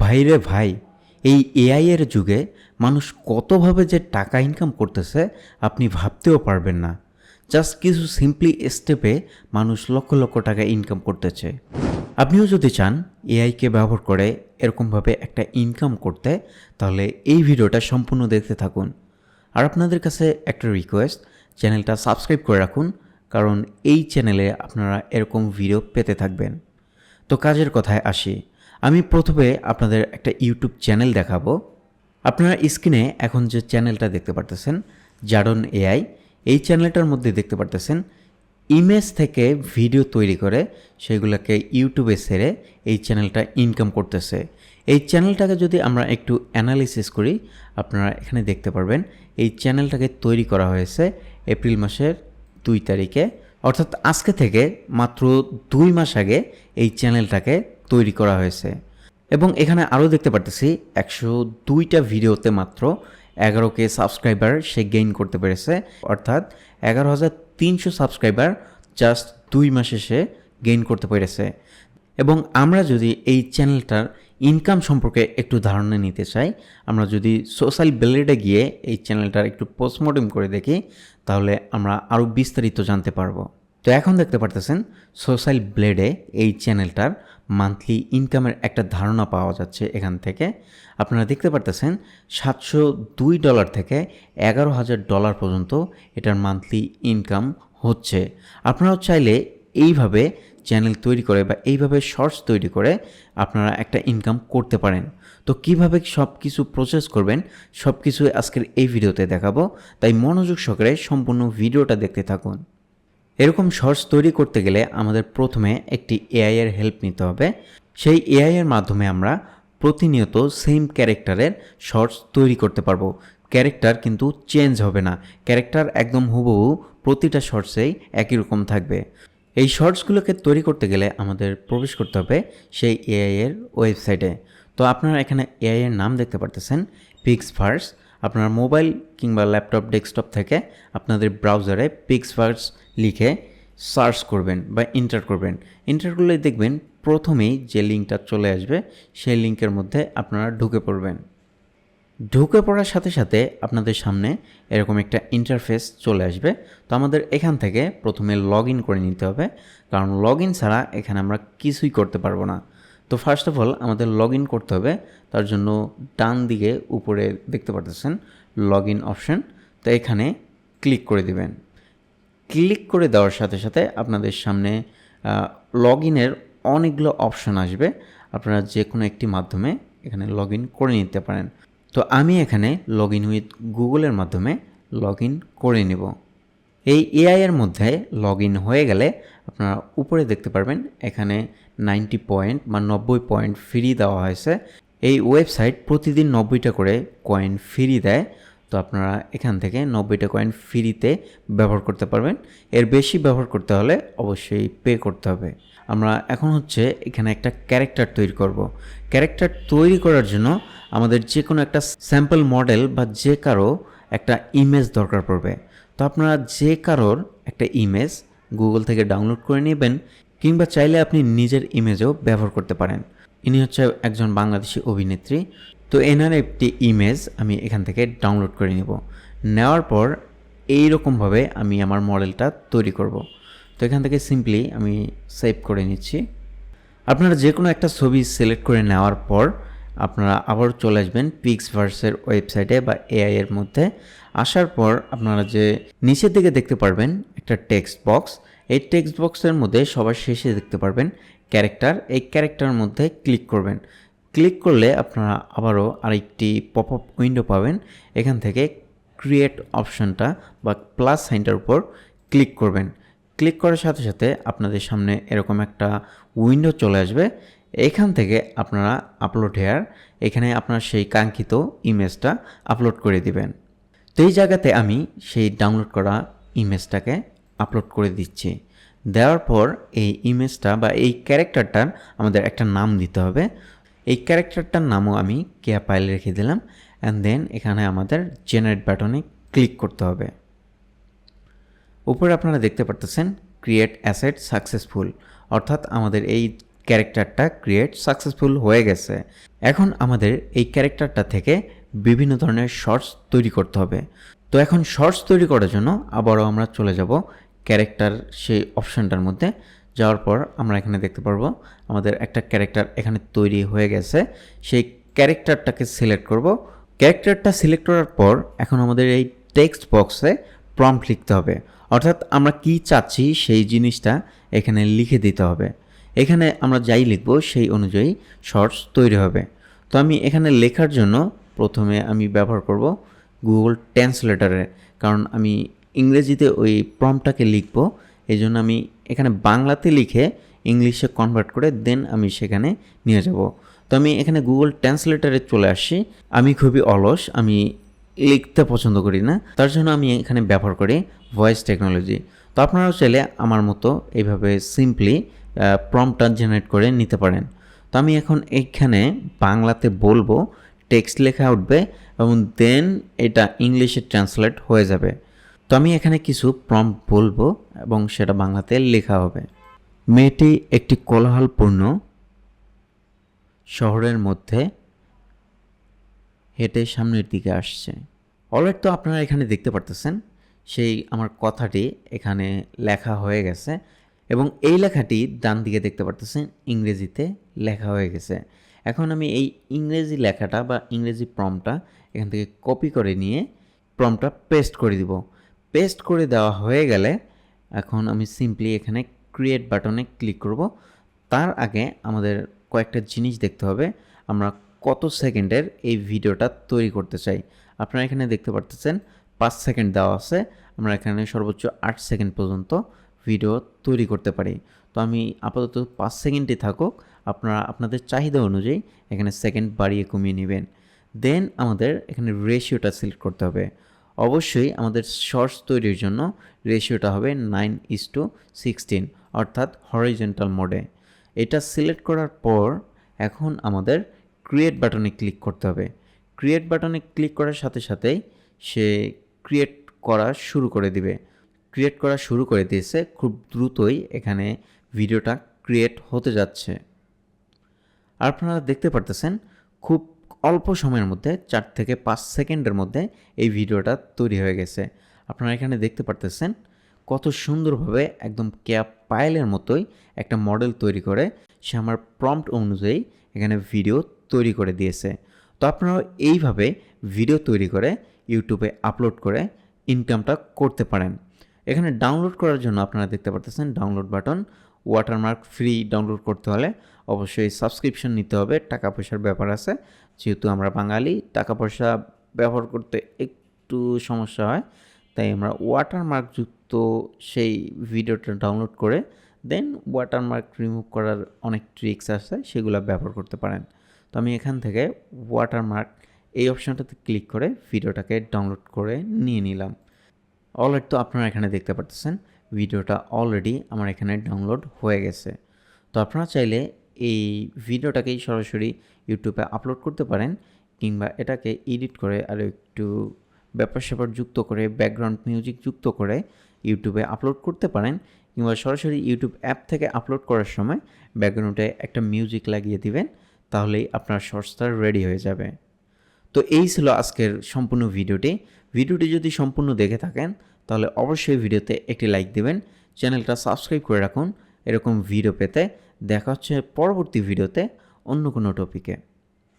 ভাইরে ভাই, এই এআই এর যুগে মানুষ কতভাবে যে টাকা ইনকাম করতেছে আপনি ভাবতেও পারবেন না। জাস্ট কিছু সিম্পলি স্টেপে মানুষ লক্ষ লক্ষ টাকা ইনকাম করতেছে। আপনিও যদি চান এআইকে ব্যবহার করে এরকমভাবে একটা ইনকাম করতে, তাহলে এই ভিডিওটা সম্পূর্ণ দেখতে থাকুন। আর আপনাদের কাছে একটা রিকোয়েস্ট চ্যানেলটা সাবস্ক্রাইব করে রাখুন, কারণ এই চ্যানেলে আপনারা এরকম ভিডিও পেতে থাকবেন। তো কাজের কথায় আসি। আমি প্রথমে আপনাদের একটা ইউটিউব চ্যানেল দেখাবো। আপনারা স্ক্রিনে এখন যে চ্যানেলটা দেখতে পারতেছেন জারন এআই এই চ্যানেলটার মধ্যে দেখতে পারতেছেন ইমেজ থেকে ভিডিও তৈরি করে সেগুলোকে ইউটিউবে সেরে এই চ্যানেলটা ইনকাম করতেছে। এই চ্যানেলটাকে যদি আমরা একটু অ্যানালিসিস করি, আপনারা এখানে দেখতে পারবেন এই চ্যানেলটাকে তৈরি করা হয়েছে এপ্রিল মাসের দুই তারিখে। অর্থাৎ আজকে থেকে মাত্র দুই মাস আগে এই চ্যানেলটাকে তৈরি করা হয়েছে। এবং এখানে আরও দেখতে পারতেছি, একশো দুইটা ভিডিওতে মাত্র এগারো কে সাবস্ক্রাইবার সে গেইন করতে পেরেছে। অর্থাৎ এগারো হাজার তিনশো সাবস্ক্রাইবার জাস্ট দুই মাসে সে গেইন করতে পেরেছে। এবং আমরা যদি এই চ্যানেলটার ইনকাম সম্পর্কে একটু ধারণা নিতে চাই, আমরা যদি সোশ্যাল ব্লেডে গিয়ে এই চ্যানেলটার একটু পোস্টমর্টম করে দেখি, তাহলে আমরা আরও বিস্তারিত জানতে পারব। তো এখন দেখতে পারতেছেন সোশ্যাল ব্লেডে এই চ্যানেলটার মান্থলি ইনকামের একটা ধারণা পাওয়া যাচ্ছে এখান থেকে। আপনারা দেখতে পারতেছেন, সাতশো দুই ডলার থেকে এগারো হাজার ডলার পর্যন্ত এটার মান্থলি ইনকাম হচ্ছে। আপনারাও চাইলে এইভাবে চ্যানেল তৈরি করে বা এইভাবে শর্টস তৈরি করে আপনারা একটা ইনকাম করতে পারেন। তো কীভাবে সব কিছু প্রসেস করবেন সব কিছু আজকের এই ভিডিওতে দেখাবো। তাই মনোযোগ সহকারে সম্পূর্ণ ভিডিওটা দেখতে থাকুন। এরকম শর্টস তৈরি করতে গেলে আমাদের প্রথমে একটি এআই এর হেল্প নিতে হবে। সেই এআই এর মাধ্যমে আমরা প্রতিনিয়ত সেম ক্যারেক্টারের শর্টস তৈরি করতে পারব। ক্যারেক্টার কিন্তু চেঞ্জ হবে না। ক্যারেক্টার একদম হুবহু প্রতিটা শর্টসেই একই রকম থাকবে। এই শর্টসগুলোকে তৈরি করতে গেলে আমাদের প্রবেশ করতে হবে সেই এআই এর ওয়েবসাইটে তো আপনারা এখানে এআই এর নাম দেখতে পারতেছেন পিক্স ফার্স আপনার মোবাইল কিংবা ল্যাপটপ ডেস্কটপ থেকে আপনাদের ব্রাউজারে পিক্স ফার্স লিখে সার্চ করবেন বা এন্টার করবেন। এন্টার করলে দেখবেন প্রথমেই যে লিঙ্কটা চলে আসবে, সেই লিঙ্কের মধ্যে আপনারা ঢুকে পড়বেন। ঢুকে পড়ার সাথে সাথে আপনাদের সামনে এরকম একটা ইন্টারফেস চলে আসবে। তো আমাদের এখান থেকে প্রথমে লগ করে নিতে হবে। কারণ লগ ছাড়া এখানে আমরা কিছুই করতে পারব না। তো ফার্স্ট অফ অল আমাদের লগ করতে হবে। তার জন্য ডান দিকে উপরে দেখতে পারতেছেন লগ ইন অপশান তো এখানে ক্লিক করে দিবেন। ক্লিক করে দেওয়ার সাথে সাথে আপনাদের সামনে লগ ইনের অনেকগুলো অপশান আসবে। আপনারা যে কোনো একটি মাধ্যমে এখানে লগ ইন করে নিতে পারেন। তো আমি এখানে লগ ইন উইথ গুগলের মাধ্যমে লগ ইন করে নেব। এই এআই এর মধ্যে লগ ইন হয়ে গেলে আপনারা উপরে দেখতে পারবেন, এখানে নাইনটি পয়েন্ট বা নব্বই পয়েন্ট ফ্রি দেওয়া হয়েছে। এই ওয়েবসাইট প্রতিদিন নব্বইটা করে কয়েন ফ্রি দেয়। তো আপনারা এখান থেকে নব্বইটা কয়েন ফ্রিতে ব্যবহার করতে পারবেন। এর বেশি ব্যবহার করতে হলে অবশ্যই পে করতে হবে। আমরা এখন হচ্ছে এখানে একটা ক্যারেক্টার তৈরি করব। ক্যারেক্টার তৈরি করার জন্য আমাদের যে কোনো একটা স্যাম্পল মডেল বা যে কারও একটা ইমেজ দরকার পড়বে। তো আপনারা যে কারোর একটা ইমেজ গুগল থেকে ডাউনলোড করে নেবেন কিংবা চাইলে আপনি নিজের ইমেজও ব্যবহার করতে পারেন। ইনি হচ্ছে একজন বাংলাদেশি অভিনেত্রী। তো এনার একটি ইমেজ আমি এখান থেকে ডাউনলোড করে নিব। নেওয়ার পর এই রকমভাবে আমি আমার মডেলটা তৈরি করব। তো এখান থেকে সিম্পলি আমি সেভ করে নিচ্ছি। আপনারা যে কোনো একটা ছবি সিলেক্ট করে নেওয়ার পর আপনারা আবার চলে আসবেন পিক্স ভার্সের ওয়েবসাইটে বা এআই এর মধ্যে। আসার পর আপনারা যে নিচের দিকে দেখতে পারবেন একটা টেক্সট বক্স এই টেক্সট বক্সের মধ্যে সবার শেষে দেখতে পারবেন ক্যারেক্টার এই ক্যারেক্টারের মধ্যে ক্লিক করবেন। ক্লিক করলে আপনারা আবারও আরেকটি পপ আপ উইন্ডো পাবেন। এখান থেকে ক্রিয়েট অপশানটা বা প্লাস সাইনটার উপর ক্লিক করবেন। ক্লিক করার সাথে সাথে আপনাদের সামনে এরকম একটা উইন্ডো চলে আসবে। এখান থেকে আপনারা আপলোড হেয়ার এখানে আপনার সেই কাঙ্ক্ষিত ইমেজটা আপলোড করে দিবেন। তো এই জায়গাতে আমি সেই ডাউনলোড করা ইমেজটাকে আপলোড করে দিচ্ছি। দেওয়ার পর এই ইমেজটা বা এই ক্যারেক্টারটার আমাদের একটা নাম দিতে হবে। এই ক্যারেক্টারটার নামও আমি কেয়া পাইল রেখে দিলাম অ্যান্ড দেন এখানে আমাদের জেনারেট বাটনে ক্লিক করতে হবে। উপরে আপনারা দেখতে পারতেছেন ক্রিয়েট অ্যাসেট সাকসেসফুল অর্থাৎ আমাদের এই ক্যারেক্টারটা ক্রিয়েট সাকসেসফুল হয়ে গেছে। এখন আমাদের এই ক্যারেক্টারটা থেকে বিভিন্ন ধরনের শর্টস তৈরি করতে হবে। তো এখন শর্টস তৈরি করার জন্য আবারও আমরা চলে যাব ক্যারেক্টার সেই অপশানটার মধ্যে। যাওয়ার পর আমরা এখানে দেখতে পারব আমাদের একটা ক্যারেক্টার এখানে তৈরি হয়ে গেছে। সেই ক্যারেক্টারটাকে সিলেক্ট করব। ক্যারেক্টারটা সিলেক্ট করার পর এখন আমাদের এই টেক্সট বক্সে প্রম্পট লিখতে হবে। অর্থাৎ আমরা কি চাচ্ছি সেই জিনিসটা এখানে লিখে দিতে হবে। এখানে আমরা যাই লিখব সেই অনুযায়ী শর্টস তৈরি হবে। তো আমি এখানে লেখার জন্য প্রথমে আমি ব্যবহার করব গুগল ট্রান্সলেটারে কারণ আমি ইংরেজিতে ওই প্রম্পটাকে লিখব। এই জন্য আমি এখানে বাংলাতে লিখে ইংলিশে কনভার্ট করে দেন আমি সেখানে নিয়ে যাব। তো আমি এখানে গুগল ট্রান্সলেটারে চলে আসি আমি খুবই অলস, আমি লিখতে পছন্দ করি না। তার জন্য আমি এখানে ব্যবহার করি ভয়েস টেকনোলজি তো আপনারাও চাইলে আমার মতো এইভাবে সিম্পলি প্রম্পটা জেনারেট করে নিতে পারেন। তো আমি এখন এইখানে বাংলাতে বলব টেক্সট লেখা উঠবে এবং দেন এটা ইংলিশে ট্রান্সলেট হয়ে যাবে। তো আমি এখানে কিছু প্রম্পট বলব এবং সেটা বাংলাতে লেখা হবে। মেয়েটি একটি কোলাহলপূর্ণ শহরের মধ্যে হেঁটে সামনের দিকে আসছে। অলরেড তো আপনারা এখানে দেখতে পারতেছেন, সেই আমার কথাটি এখানে লেখা হয়ে গেছে এবং এই লেখাটি ডান দিকে দেখতে পারতেছেন, ইংরেজিতে লেখা হয়ে গেছে। এখন আমি এই ইংরেজি লেখাটা বা ইংরেজি প্রমটা এখান থেকে কপি করে নিয়ে প্রমটা পেস্ট করে দিব। পেস্ট করে দেওয়া হয়ে গেলে এখন আমি সিম্পলি এখানে ক্রিয়েট বাটনে ক্লিক করব। তার আগে আমাদের কয়েকটা জিনিস দেখতে হবে। আমরা কত সেকেন্ডের এই ভিডিওটা তৈরি করতে চাই। আপনারা এখানে দেখতে পারতেছেন, পাঁচ সেকেন্ড দেওয়া আছে। আমরা এখানে সর্বোচ্চ আট সেকেন্ড পর্যন্ত ভিডিও তৈরি করতে পারি। তো আমি আপাতত পাঁচ সেকেন্ডই থাকুক। আপনারা, আপনাদের চাহিদা অনুযায়ী এখানে সেকেন্ড বাড়িয়ে কমিয়ে নেবেন। দেন আমাদের এখানে রেশিওটা সিলেক্ট করতে হবে। অবশ্যই আমাদের শর্টস তৈরির জন্য রেশিওটা হবে নাইন ইস টু সিক্সটিন অর্থাৎ হরিজেন্টাল মোডে এটা সিলেক্ট করার পর এখন আমাদের ক্রিয়েট বাটনে ক্লিক করতে হবে। ক্রিয়েট বাটনে ক্লিক করার সাথে সাথেই সে ক্রিয়েট করা শুরু করে দিবে। ক্রিয়েট করা শুরু করে দিয়েছে, খুব দ্রুতই এখানে ভিডিওটা ক্রিয়েট হতে যাচ্ছে। আপনারা দেখতে পারতেছেন, খুব অল্প সময়ের মধ্যে, চার থেকে পাঁচ সেকেন্ডের মধ্যে এই ভিডিওটা তৈরি হয়ে গেছে। আপনারা এখানে দেখতে পারতেছেন কত সুন্দরভাবে একদম ক্যাপ পায়েলের মতোই একটা মডেল তৈরি করে। সে আমার প্রম্পট অনুযায়ী এখানে ভিডিও তৈরি করে দিয়েছে। তো আপনারাও এইভাবে ভিডিও তৈরি করে ইউটিউবে আপলোড করে ইনকামটা করতে পারেন। এখানে ডাউনলোড করার জন্য আপনারা দেখতে পারতেছেন download button, watermark free download করতে হলে অবশ্যই সাবস্ক্রিপশন নিতে হবে। টাকা পয়সার ব্যাপার আছে। যেহেতু আমরা বাঙালি, টাকা পয়সা ব্যবহার করতে একটু সমস্যা হয়, তাই আমরা ওয়াটারমার্কযুক্ত সেই ভিডিওটা ডাউনলোড করে দেন ওয়াটারমার্ক রিমুভ করার অনেক ট্রিক্স আছে, সেগুলো ব্যবহার করতে পারেন। তো আমি এখান থেকে ওয়াটারমার্ক এই অপশানটাতে ক্লিক করে ভিডিওটাকে ডাউনলোড করে নিয়ে নিলাম। অলরেডি তো আপনারা এখানে দেখতে পারতেছেন ভিডিওটা অলরেডি আমার এখানে ডাউনলোড হয়ে গেছে। তো আপনারা চাইলে এই ভিডিওটাকেই সরাসরি ইউটিউবে আপলোড করতে পারেন কিংবা এটাকে এডিট করে আরও একটু ব্যাপার স্যাপার যুক্ত করে ব্যাকগ্রাউন্ড মিউজিক যুক্ত করে ইউটিউবে আপলোড করতে পারেন কিংবা সরাসরি ইউটিউব অ্যাপ থেকে আপলোড করার সময় ব্যাকগ্রাউন্ডে একটা মিউজিক লাগিয়ে দিবেন, তাহলেই আপনার শর্টসটা রেডি হয়ে যাবে। তো এই ছিল আজকের সম্পূর্ণ ভিডিওটি। ভিডিওটি যদি সম্পূর্ণ দেখে থাকেন, তাহলে অবশ্যই ভিডিওতে একটি লাইক দেবেন। চ্যানেলটা সাবস্ক্রাইব করে রাখুন এরকম ভিডিও পেতে দেখা হচ্ছে পরবর্তী ভিডিওতে অন্য কোনো টপিকে